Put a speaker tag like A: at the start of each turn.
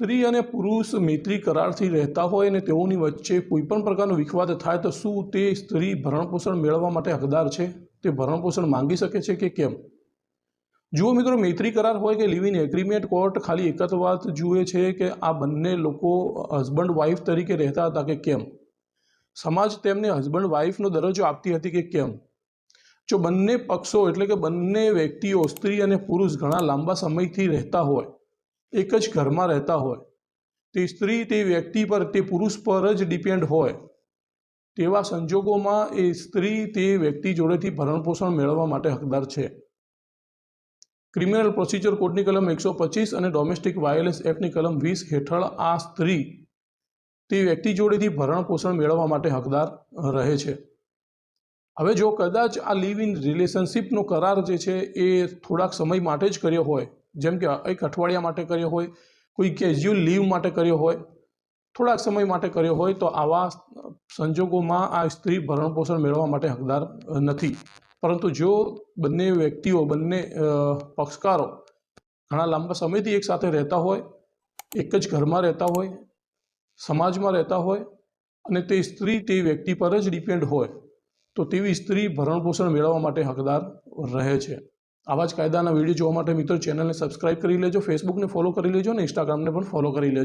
A: સ્ત્રી અને પુરુષ મૈત્રી કરારથી રહેતા હોય અને તેઓની વચ્ચે કોઈપણ પ્રકારનો વિખવાદ થાય તો શું તે સ્ત્રી ભરણપોષણ મેળવવા માટે હકદાર છે? તે ભરણપોષણ માંગી શકે છે કે કેમ? જુઓ મિત્રો, મૈત્રી કરાર હોય કે લિવ ઇન એગ્રીમેન્ટ કોર્ટ ખાલી એક જ વાત જુએ છે કે આ બંને લોકો હસબન્ડ વાઈફ તરીકે રહેતા હતા કે કેમ? સમાજ તેમને હસબન્ડ વાઈફનો દરજ્જો આપતી હતી કે કેમ? જો બંને પક્ષો એટલે કે બંને વ્યક્તિઓ સ્ત્રી અને પુરુષ ઘણા લાંબા સમયથી રહેતા હોય એક જ ઘરમાં રહેતા હોય. તે સ્ત્રી તે વ્યક્તિ પર, તે પુરુષ પર જ ડિપેન્ડ હોય. તેવા સંજોગોમાં એ સ્ત્રી તે વ્યક્તિ જોડેથી ભરણપોષણ મેળવવા માટે હકદાર છે. ક્રિમિનલ પ્રોસિજર કોડની કલમ એકસો પચીસ અને ડોમેસ્ટિક વાયોલેન્સ એક્ટની કલમ વીસ હેઠળ આ સ્ત્રી તે વ્યક્તિ જોડેથી ભરણપોષણ મેળવવા માટે હકદાર રહે છે. હવે જો કદાચ આ લિવ ઇન રિલેશનશિપનો કરાર જે છે એ થોડાક સમય માટે જ કર્યો હોય જેમ કે એક અઠવાડિયા માટે કર્યો હોય, કોઈ કેઝ્યુઅલ લીવ માટે કર્યો હોય, થોડાક સમય માટે કર્યો હોય, તો આવા સંજોગોમાં આ સ્ત્રી ભરણપોષણ મેળવવા માટે હકદાર નથી. પરંતુ જો બંને વ્યક્તિઓ, બંને પક્ષકારો ઘણા લાંબા સમયથી એકસાથે રહેતા હોય, એક જ ઘરમાં રહેતા હોય, સમાજમાં રહેતા હોય અને તે સ્ત્રી તે વ્યક્તિ પર જ ડિપેન્ડ હોય, તો તેવી સ્ત્રી ભરણપોષણ મેળવવા માટે હકદાર રહે છે. આવા જ કાયદાના વીડિયો જોવા માટે મિત્રો ચેનલને સબસ્ક્રાઇબ કરી લેજો ફેસબુકને ફોલો કરી લેજો અને ઇન્સ્ટાગ્રામને પણ ફોલો કરી લેજો.